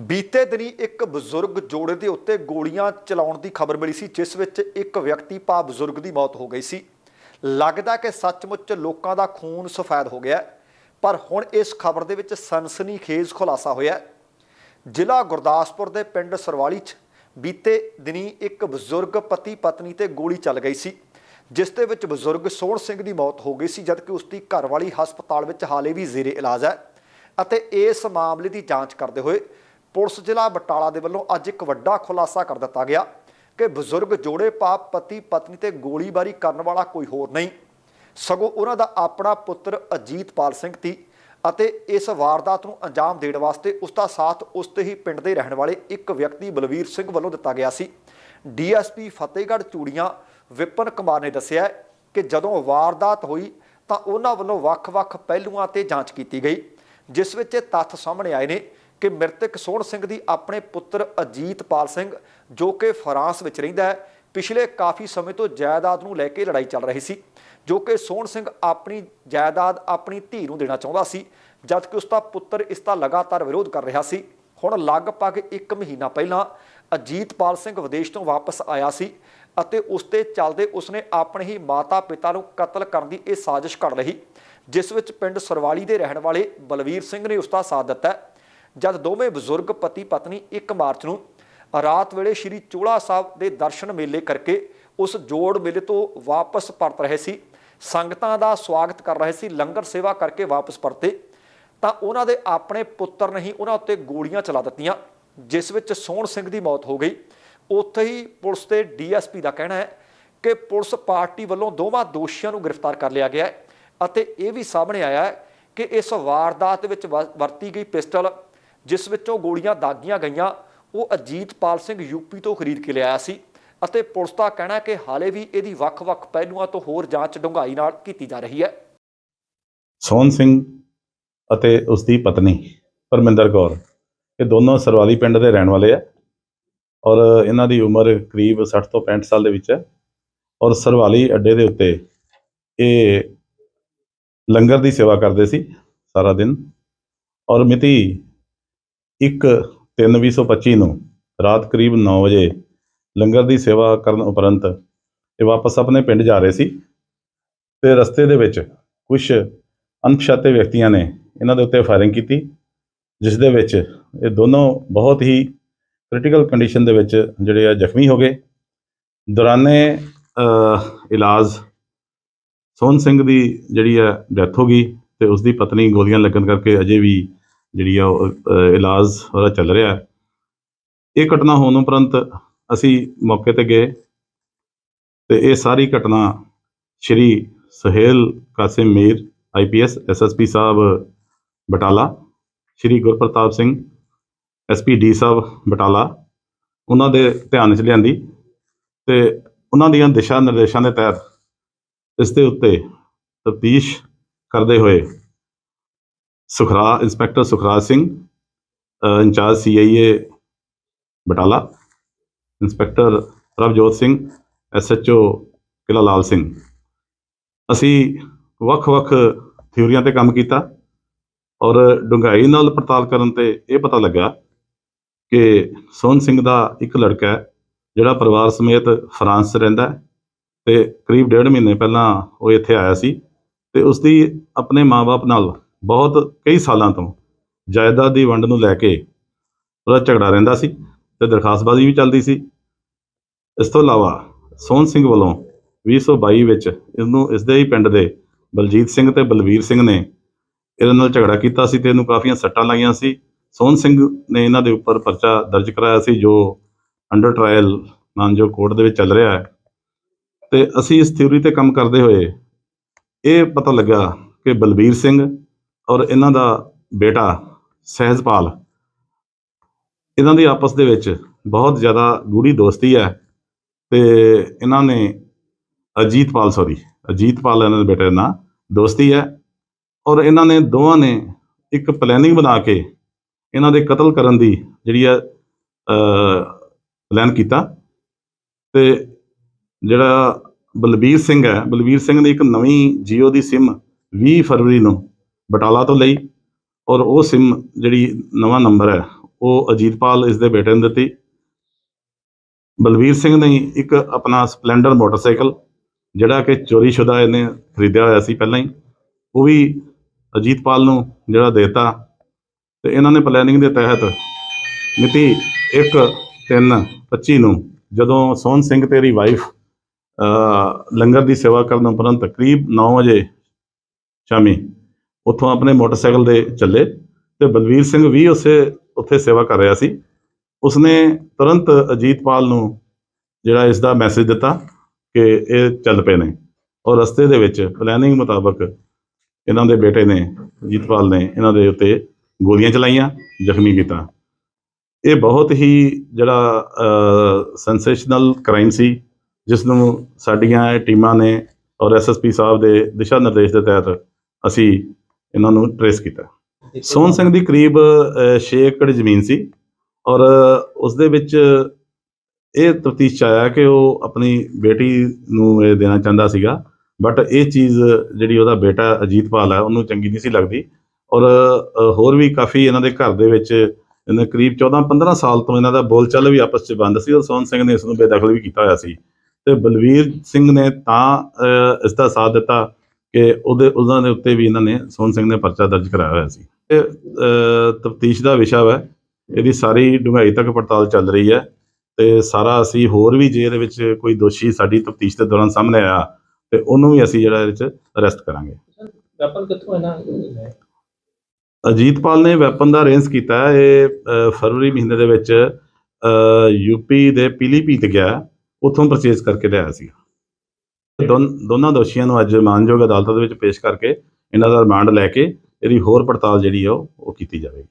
ਬੀਤੇ ਦਿਨੀ ਇੱਕ ਬਜ਼ੁਰਗ ਜੋੜੇ ਦੇ ਉੱਤੇ ਗੋਲੀਆਂ ਚਲਾਉਣ ਦੀ ਖਬਰ ਮਿਲੀ ਸੀ, ਜਿਸ ਵਿੱਚ ਇੱਕ ਵਿਅਕਤੀ ਭਾ ਬਜ਼ੁਰਗ ਦੀ ਮੌਤ ਹੋ ਗਈ ਸੀ। ਲੱਗਦਾ ਕਿ ਸੱਚਮੁੱਚ ਲੋਕਾਂ ਦਾ ਖੂਨ ਸਫੈਦ ਹੋ ਗਿਆ ਪਰ ਹੁਣ ਇਸ ਖਬਰ ਦੇ ਵਿੱਚ ਸਨਸਨੀਖੇਜ਼ ਖੁਲਾਸਾ ਹੋਇਆ ਜ਼ਿਲ੍ਹਾ ਗੁਰਦਾਸਪੁਰ ਦੇ ਪਿੰਡ ਸਰਵਾਲੀ 'ਚ ਬੀਤੇ ਦਿਨੀ ਇੱਕ ਬਜ਼ੁਰਗ ਪਤੀ ਪਤਨੀ ਤੇ ਗੋਲੀ ਚੱਲ ਗਈ ਸੀ, ਜਿਸ ਦੇ ਵਿੱਚ ਬਜ਼ੁਰਗ ਸੋਹਣ ਸਿੰਘ ਦੀ ਮੌਤ ਹੋ ਗਈ ਸੀ, ਜਦਕਿ ਉਸ ਦੀ ਘਰਵਾਲੀ ਹਸਪਤਾਲ ਵਿੱਚ ਹਾਲੇ ਵੀ ਜ਼ੇਰੇ ਇਲਾਜ ਹੈ ਅਤੇ ਇਸ ਮਾਮਲੇ ਦੀ ਜਾਂਚ ਕਰਦੇ ਹੋਏ ਪੁਲਿਸ ਜ਼ਿਲ੍ਹਾ ਬਟਾਲਾ ਦੇ ਵੱਲੋਂ ਅੱਜ ਇੱਕ ਵੱਡਾ ਖੁਲਾਸਾ ਕਰ ਦਿੱਤਾ ਗਿਆ ਕਿ ਬਜ਼ੁਰਗ ਜੋੜੇ ਪਾਪ ਪਤੀ ਪਤਨੀ ਤੇ ਗੋਲੀਬਾਰੀ ਕਰਨ ਵਾਲਾ ਕੋਈ ਹੋਰ ਨਹੀਂ। ਸਗੋਂ ਉਹਨਾਂ ਦਾ ਆਪਣਾ ਪੁੱਤਰ ਅਜੀਤਪਾਲ ਸਿੰਘ ਸੀ ਅਤੇ ਇਸ ਵਾਰਦਾਤ ਨੂੰ ਅੰਜਾਮ ਦੇਣ ਵਾਸਤੇ ਉਸ ਦਾ ਸਾਥ ਉਸ ਤੇ ਹੀ ਪਿੰਡ ਦੇ ਰਹਿਣ ਵਾਲੇ ਇੱਕ ਵਿਅਕਤੀ ਬਲਵੀਰ ਸਿੰਘ ਵੱਲੋਂ ਦਿੱਤਾ ਗਿਆ ਸੀ। ਡੀਐਸਪੀ ਫਤਿਹਗੜ੍ਹ ਚੂੜੀਆਂ ਵਿਪਨ ਕੁਮਾਰ ਨੇ ਦੱਸਿਆ ਕਿ ਜਦੋਂ ਵਾਰਦਾਤ ਹੋਈ ਤਾਂ ਉਹਨਾਂ ਵੱਲੋਂ ਵੱਖ-ਵੱਖ ਪਹਿਲੂਆਂ ਤੇ ਜਾਂਚ ਕੀਤੀ ਗਈ, ਜਿਸ ਵਿੱਚ ਇਹ ਤੱਥ ਸਾਹਮਣੇ ਆਏ ਨੇ ਕਿ ਮ੍ਰਿਤਕ ਸੋਹਣ ਸਿੰਘ ਦੀ ਆਪਣੇ ਪੁੱਤਰ ਅਜੀਤਪਾਲ ਸਿੰਘ, ਜੋ ਕਿ ਫਰਾਂਸ ਵਿੱਚ ਰਹਿੰਦਾ ਹੈ, ਪਿਛਲੇ ਕਾਫੀ ਸਮੇਂ ਤੋਂ ਜਾਇਦਾਦ ਨੂੰ ਲੈ ਕੇ ਲੜਾਈ ਚੱਲ ਰਹੀ ਸੀ, ਜੋ ਕਿ ਸੋਹਣ ਸਿੰਘ ਆਪਣੀ ਜਾਇਦਾਦ ਆਪਣੀ ਧੀ ਨੂੰ ਦੇਣਾ ਚਾਹੁੰਦਾ ਸੀ, ਜਦਕਿ ਉਸ ਦਾ ਪੁੱਤਰ ਇਸ ਦਾ ਲਗਾਤਾਰ ਵਿਰੋਧ ਕਰ ਰਿਹਾ ਸੀ। ਹੁਣ ਲਗਭਗ 1 ਮਹੀਨਾ ਪਹਿਲਾਂ ਅਜੀਤਪਾਲ ਸਿੰਘ ਵਿਦੇਸ਼ ਤੋਂ ਵਾਪਸ ਆਇਆ ਸੀ ਅਤੇ ਉਸ ਤੇ ਚੱਲਦੇ ਉਸਨੇ ਆਪਣੇ ਹੀ ਮਾਤਾ-ਪਿਤਾ ਨੂੰ ਕਤਲ ਕਰਨ ਦੀ ਇਹ ਸਾਜ਼ਿਸ਼ ਘੜ ਲਈ, ਜਿਸ ਵਿੱਚ ਪਿੰਡ ਸਰਵਾਲੀ ਦੇ ਰਹਿਣ ਵਾਲੇ ਬਲਵੀਰ ਸਿੰਘ ਨੇ ਉਸ ਦਾ ਸਾਥ ਦਿੱਤਾ ਜਦ ਦੋਵੇਂ ਬਜ਼ੁਰਗ ਪਤੀ ਪਤਨੀ 1 ਮਾਰਚ ਨੂੰ ਰਾਤ ਵੇਲੇ ਸ੍ਰੀ ਚੋਲਾ ਸਾਹਿਬ ਦੇ ਦਰਸ਼ਨ ਮੇਲੇ ਕਰਕੇ ਉਸ ਜੋੜ ਮੇਲੇ ਤੋਂ ਵਾਪਸ ਪਰਤ ਰਹੇ ਸੀ, ਸੰਗਤਾਂ ਦਾ ਸਵਾਗਤ ਕਰ ਰਹੇ ਸੀ, ਲੰਗਰ ਸੇਵਾ ਕਰਕੇ ਵਾਪਸ ਪਰਤੇ, ਤਾਂ ਉਹਨਾਂ ਦੇ ਆਪਣੇ ਪੁੱਤਰ ਨੇ ਹੀ ਉਹਨਾਂ ਉੱਤੇ ਗੋਲੀਆਂ ਚਲਾ ਦਿੱਤੀਆਂ, ਜਿਸ ਵਿੱਚ ਸੋਹਣ ਸਿੰਘ ਦੀ ਮੌਤ ਹੋ ਗਈ। ਉੱਥੇ ਹੀ ਪੁਲਿਸ ਤੇ ਡੀਐਸਪੀ ਦਾ ਕਹਿਣਾ ਹੈ ਕਿ ਪੁਲਿਸ ਪਾਰਟੀ ਵੱਲੋਂ ਦੋਵਾਂ ਦੋਸ਼ੀਆਂ ਨੂੰ ਗ੍ਰਿਫਤਾਰ ਕਰ ਲਿਆ ਗਿਆ ਹੈ ਅਤੇ ਇਹ ਵੀ ਸਾਹਮਣੇ ਆਇਆ ਹੈ ਕਿ ਇਸ ਵਾਰਦਾਤ ਵਿੱਚ ਵ- ਵਰਤੀ ਗਈ ਪਿਸਟਲ ਜਿਸ ਵਿੱਚੋਂ ਗੋਲੀਆਂ ਦਾਗੀਆਂ ਗਈਆਂ, ਉਹ ਅਜੀਤਪਾਲ ਸਿੰਘ ਯੂਪੀ ਤੋਂ ਖਰੀਦ ਕੇ ਲਿਆਇਆ ਸੀ ਅਤੇ ਪੁਲਿਸ ਦਾ ਕਹਿਣਾ ਹੈ ਕਿ ਹਾਲੇ ਵੀ ਇਹਦੀ ਵੱਖ-ਵੱਖ ਪਹਿਲੂਆਂ ਤੋਂ ਹੋਰ ਜਾਂਚ ਡੂੰਘਾਈ ਨਾਲ ਕੀਤੀ ਜਾ ਰਹੀ ਹੈ। ਸੋਹਣ ਸਿੰਘ ਅਤੇ ਉਸ ਦੀ ਪਤਨੀ ਪਰਮਿੰਦਰ ਕੌਰ, ਇਹ ਦੋਨੋਂ ਸਰਵਾਲੀ ਪਿੰਡ ਦੇ ਰਹਿਣ ਵਾਲੇ ਆ ਔਰ ਇਹਨਾਂ ਦੀ ਉਮਰ ਕਰੀਬ 60 ਤੋਂ 65 ਸਾਲ ਦੇ ਵਿੱਚ ਹੈ ਔਰ ਸਰਵਾਲੀ ਅੱਡੇ ਦੇ ਉੱਤੇ ਇਹ ਲੰਗਰ ਦੀ ਸੇਵਾ ਕਰਦੇ ਸੀ ਸਾਰਾ ਦਿਨ ਔਰ ਮਿਤੀ 1/3/2025 ਨੂੰ ਰਾਤ ਕਰੀਬ 9 ਵਜੇ ਲੰਗਰ ਦੀ ਸੇਵਾ ਕਰਨ ਉਪਰੰਤ ਇਹ ਵਾਪਸ ਆਪਣੇ ਪਿੰਡ ਜਾ ਰਹੇ ਸੀ ਤੇ ਰਸਤੇ ਦੇ ਵਿੱਚ ਕੁਝ ਅਣਪਛਾਤੇ ਵਿਅਕਤੀਆਂ ਨੇ ਇਹਨਾਂ ਦੇ ਉੱਤੇ ਫਾਇਰਿੰਗ ਕੀਤੀ, ਜਿਸ ਦੇ ਵਿੱਚ ਇਹ ਦੋਨੋਂ ਬਹੁਤ ਹੀ ਕ੍ਰਿਟੀਕਲ ਕੰਡੀਸ਼ਨ ਦੇ ਵਿੱਚ ਜਿਹੜੇ ਆ ਜ਼ਖਮੀ ਹੋ ਗਏ। ਦੌਰਾਨੇ ਇਲਾਜ ਸੋਹਣ ਸਿੰਘ ਦੀ ਜਿਹੜੀ ਹੈ ਡੈਥ ਹੋ ਗਈ ਤੇ ਉਸ ਦੀ ਪਤਨੀ ਗੋਲੀਆਂ ਲੱਗਣ ਕਰਕੇ ਅਜੇ ਵੀ ਜਿਹੜੀ ਆ ਉਹ, ਇਲਾਜ ਉਹਦਾ ਚੱਲ ਰਿਹਾ ਇਹ ਘਟਨਾ ਹੋਣ ਉਪਰੰਤ ਅਸੀਂ ਮੌਕੇ ਤੇ ਗਏ ਤੇ ਇਹ ਸਾਰੀ ਘਟਨਾ ਸ਼੍ਰੀ ਸੁਹੇਲ ਕਾਸਿਮ ਮੀਰ ਆਈਪੀਐਸ ਐਸਐਸਪੀ ਸਾਹਿਬ ਬਟਾਲਾ ਸ਼੍ਰੀ ਗੁਰਪ੍ਰਤਾਪ ਸਿੰਘ ਐਸਪੀ ਡੀ ਸਾਹਿਬ ਬਟਾਲਾ ਉਹਨਾਂ ਦੇ ਧਿਆਨ 'ਚ ਲਿਆਂਦੀ ਤੇ ਉਹਨਾਂ ਦੀਆਂ ਦਿਸ਼ਾ ਨਿਰਦੇਸ਼ਾਂ ਦੇ ਤਹਿਤ ਇਸ ਦੇ ਉੱਤੇ ਤਫਤੀਸ਼ ਕਰਦੇ ਹੋਏ ਸੁਖਰਾ ਇੰਸਪੈਕਟਰ ਸੁਖਰਾਜ ਸਿੰਘ ਅ, incharge CIA Batala inspector Ravjot Singh SHO Qila Lal Singh. ਅਸੀਂ ਵੱਖ-ਵੱਖ ਥਿਊਰੀਆਂ ਤੇ ਕੰਮ ਕੀਤਾ ਔਰ ਡੂੰਘਾਈ ਨਾਲ ਪੜਤਾਲ ਕਰਨ ਤੇ ਇਹ ਪਤਾ ਲੱਗਾ ਕਿ ਸੋਹਣ ਸਿੰਘ ਦਾ ਇੱਕ ਲੜਕਾ ਹੈ ਜਿਹੜਾ ਪਰਿਵਾਰ ਸਮੇਤ ਫਰਾਂਸ 'ਚ ਰਹਿੰਦਾ ਹੈ ਤੇ ਕਰੀਬ ਡੇਢ ਮਹੀਨੇ ਪਹਿਲਾਂ ਉਹ ਇੱਥੇ ਆਇਆ ਸੀ ਤੇ ਉਸ ਦੀ ਆਪਣੇ ਮਾਪੇ ਨਾਲ ਬਹੁਤ ਕਈ ਸਾਲਾਂ ਤੋਂ ਜਾਇਦਾਦ ਦੀ ਵੰਡ ਨੂੰ ਲੈ ਕੇ ਉਹਦਾ ਝਗੜਾ ਰਹਿੰਦਾ ਸੀ ਤੇ ਦਰਖਾਸਤਬਾਜ਼ੀ ਵੀ ਚੱਲਦੀ ਸੀ। ਇਸ ਤੋਂ ਇਲਾਵਾ ਸੋਹਣ ਸਿੰਘ ਵੱਲੋਂ 2022 ਵਿੱਚ ਇਹਨੂੰ ਇਸ ਦੇ ਹੀ ਪਿੰਡ ਦੇ ਬਲਜੀਤ ਸਿੰਘ ਤੇ ਬਲਵੀਰ ਸਿੰਘ ਨੇ ਇਹਦੇ ਨਾਲ ਝਗੜਾ ਕੀਤਾ ਸੀ ਤੇ ਇਹਨੂੰ ਕਾਫੀਆਂ ਸੱਟਾਂ ਲਾਈਆਂ ਸੀ। ਸੋਹਣ ਸਿੰਘ ਨੇ ਇਹਨਾਂ ਦੇ ਉੱਪਰ ਪਰਚਾ ਦਰਜ ਕਰਾਇਆ ਸੀ ਜੋ ਅੰਡਰ ਟ੍ਰਾਇਲ ਮਾਨਜੋ ਕੋਰਟ ਦੇ ਵਿੱਚ ਚੱਲ ਰਿਹਾ ਹੈ। ਤੇ ਅਸੀਂ ਇਸ ਥਿਊਰੀ ਤੇ ਕੰਮ ਕਰਦੇ ਹੋਏ ਇਹ ਪਤਾ ਲੱਗਾ ਕਿ ਬਲਬੀਰ ਸਿੰਘ ਔਰ ਇਹਨਾਂ ਦਾ ਬੇਟਾ ਸਹਿਜਪਾਲ, ਇਹਨਾਂ ਦੀ ਆਪਸ ਦੇ ਵਿੱਚ ਬਹੁਤ ਜ਼ਿਆਦਾ ਗੂੜੀ ਦੋਸਤੀ ਹੈ ਤੇ ਇਹਨਾਂ ਨੇ ਅਜੀਤਪਾਲ ਸੌਰੀ ਅਜੀਤਪਾਲ ਇਹਨਾਂ ਦੇ ਬੇਟੇ ਦਾ ਨਾਂ ਦੋਸਤੀ ਹੈ ਔਰ ਇਹਨਾਂ ਨੇ ਦੋਵਾਂ ਨੇ ਇੱਕ ਪਲੈਨਿੰਗ ਬਣਾ ਕੇ ਇਹਨਾਂ ਦੇ ਕਤਲ ਕਰਨ ਦੀ ਜਿਹੜੀ ਹੈ ਪਲਾਨ ਕੀਤਾ ਤੇ ਜਿਹੜਾ ਬਲਬੀਰ ਸਿੰਘ ਹੈ, ਬਲਬੀਰ ਸਿੰਘ ਨੇ ਇੱਕ ਨਵੀਂ ਜੀਓ ਦੀ ਸਿਮ 20 ਫਰਵਰੀ ਨੂੰ ਬਟਾਲਾ ਤੋਂ ਲਈ ਔਰ ਉਹ ਸਿਮ ਜਿਹੜੀ ਨਵਾਂ ਨੰਬਰ ਹੈ, ਉਹ ਅਜੀਤਪਾਲ ਇਸ ਦੇ ਬੇਟੇ ਨੂੰ ਦਿੱਤੀ। ਬਲਵੀਰ ਸਿੰਘ ਨੇ ਇੱਕ ਆਪਣਾ ਸਪਲੈਂਡਰ ਮੋਟਰਸਾਈਕਲ, ਜਿਹੜਾ ਕਿ ਚੋਰੀशुदा ਇਹਨੇ ਖਰੀਦਿਆ ਹੋਇਆ ਸੀ ਪਹਿਲਾਂ ਹੀ, ਉਹ ਵੀ ਅਜੀਤਪਾਲ ਨੂੰ ਜਿਹੜਾ ਦੇਤਾ। ਤੇ ਇਹਨਾਂ ਨੇ ਪਲੈਨਿੰਗ ਦੇ ਤਹਿਤ ਮਿਤੀ 1 3 25 ਨੂੰ ਜਦੋਂ ਸੋਹਣ ਸਿੰਘ ਤੇਰੀ ਵਾਈਫ ਲੰਗਰ ਦੀ ਸੇਵਾ ਕਰਨ ਉਪਰੰਤ ਕਰੀਬ 9 ਵਜੇ ਸ਼ਾਮੀ ਉੱਥੋਂ ਆਪਣੇ ਮੋਟਰਸਾਈਕਲ ਦੇ ਚੱਲੇ ਤੇ ਬਲਵੀਰ ਸਿੰਘ ਵੀ ਉਸੇ, ਉੱਥੇ ਸੇਵਾ ਕਰ ਰਿਹਾ ਸੀ। ਉਸਨੇ ਤੁਰੰਤ ਅਜੀਤਪਾਲ ਨੂੰ ਜਿਹੜਾ ਇਸ ਦਾ ਮੈਸੇਜ ਦਿੱਤਾ ਕਿ ਇਹ ਚੱਲ ਪਏ ਨੇ ਔਰ ਰਸਤੇ ਦੇ ਵਿੱਚ ਪਲੈਨਿੰਗ ਮੁਤਾਬਕ ਇਹਨਾਂ ਦੇ ਬੇਟੇ ਨੇ, ਅਜੀਤਪਾਲ ਨੇ ਇਹਨਾਂ ਦੇ ਉੱਤੇ ਗੋਲੀਆਂ ਚਲਾਈਆਂ, ਜ਼ਖਮੀ ਕੀਤਾ। ਇਹ ਬਹੁਤ ਹੀ ਜਿਹੜਾ ਸੈਂਸੇਸ਼ਨਲ ਕ੍ਰਾਈਮ ਸੀ ਜਿਸ ਨੂੰ ਸਾਡੀਆਂ ਟੀਮਾਂ ਨੇ ਔਰ ਐਸਐਸਪੀ ਸਾਹਿਬ ਦੇ ਦਿਸ਼ਾ ਨਿਰਦੇਸ਼ ਦੇ ਤਹਿਤ ਅਸੀਂ ਇਹਨਾਂ ਨੂੰ ਟਰੇਸ ਕੀਤਾ। ਸੋਹਣ ਸਿੰਘ ਦੀ ਕਰੀਬ 6 ਏਕੜ ਜ਼ਮੀਨ ਸੀ ਔਰ ਉਸ ਦੇ ਵਿੱਚ ਇਹ ਤਫਤੀਸ਼ ਚ ਆਇਆ ਕਿ ਉਹ ਆਪਣੀ ਬੇਟੀ ਨੂੰ ਇਹ ਦੇਣਾ ਚਾਹੁੰਦਾ ਸੀਗਾ ਬਟ ਇਹ ਚੀਜ਼ ਜਿਹੜੀ ਉਹਦਾ ਬੇਟਾ ਅਜੀਤਪਾਲ ਹੈ ਉਹਨੂੰ ਚੰਗੀ ਨਹੀਂ ਸੀ ਲੱਗਦੀ ਔਰ ਹੋਰ ਵੀ ਕਾਫੀ ਇਹਨਾਂ ਦੇ ਘਰ ਦੇ ਵਿੱਚ ਇਹਨਾਂ ਕਰੀਬ 14 15 ਸਾਲ ਤੋਂ ਇਹਨਾਂ ਦਾ ਬੋਲਚਾਲ ਵੀ ਆਪਸ ਚ ਬੰਦ ਸੀ ਔਰ ਸੋਹਣ ਸਿੰਘ ਨੇ ਇਸ ਨੂੰ ਬੇਦਖਲ ਵੀ ਕੀਤਾ ਹੋਇਆ ਸੀ। ਤੇ ਬਲਵੀਰ ਸਿੰਘ ਨੇ ਤਾਂ ਇਸ ਦਾ ਸਾਥ ਦਿੱਤਾ ਕਿ ਉਹਦੇ ਉਹਨਾਂ ਦੇ ਉੱਤੇ ਵੀ ਇਹਨਾਂ ਨੇ ਸੋਹਣ ਸਿੰਘ ਨੇ ਪਰਚਾ ਦਰਜ ਕਰਾਇਆ ਹੋਇਆ ਸੀ। ਇਹ ਤਫਤੀਸ਼ ਦਾ ਵਿਸ਼ਾ ਹੈ ਇਹਦੀ ਸਾਰੀ ਡੂੰਘਾਈ ਤੱਕ ਪੜਤਾਲ ਚੱਲ ਰਹੀ ਹੈ ਤੇ ਸਾਰਾ ਅਸੀਂ ਹੋਰ ਵੀ ਜੇ ਇਹਦੇ ਵਿੱਚ ਕੋਈ ਦੋਸ਼ੀ ਸਾਡੀ ਤਫਤੀਸ਼ ਦੇ ਦੌਰਾਨ ਸਾਹਮਣੇ ਆਇਆ ਤੇ ਉਹਨੂੰ ਵੀ ਅਸੀਂ ਜਿਹੜਾ ਇਹਦੇ ਵਿੱਚ ਅਰੈਸਟ ਕਰਾਂਗੇ। ਵੈਪਨ ਕਿੱਥੋਂ ਇਹਨਾਂ ਨੇ ਅਜੀਤਪਾਲ ਨੇ ਵੈਪਨ ਦਾ ਅਰੇਂਜ ਕੀਤਾ ਹੈ। ਇਹ ਫਰਵਰੀ ਮਹੀਨੇ ਦੇ ਵਿੱਚ ਯੂਪੀ ਦੇ ਪੀਲੀਭੀਤ ਗਿਆ ਉੱਥੋਂ ਪਰਚੇਜ਼ ਕਰਕੇ ਲਿਆਇਆ ਸੀ ਦੋਨ- ਦੋਨਾਂ ਦੋਸ਼ੀਆਂ ਨੂੰ ਅੱਜ ਮਾਨਯੋਗ ਅਦਾਲਤ ਦੇ ਵਿੱਚ ਪੇਸ਼ ਕਰਕੇ ਇਹਨਾਂ ਦਾ ਰਿਮਾਂਡ ਲੈ ਕੇ ਇਹਦੀ ਹੋਰ ਪੜਤਾਲ ਜਿਹੜੀ ਆ ਉਹ ਉਹ ਕੀਤੀ ਜਾਵੇਗੀ।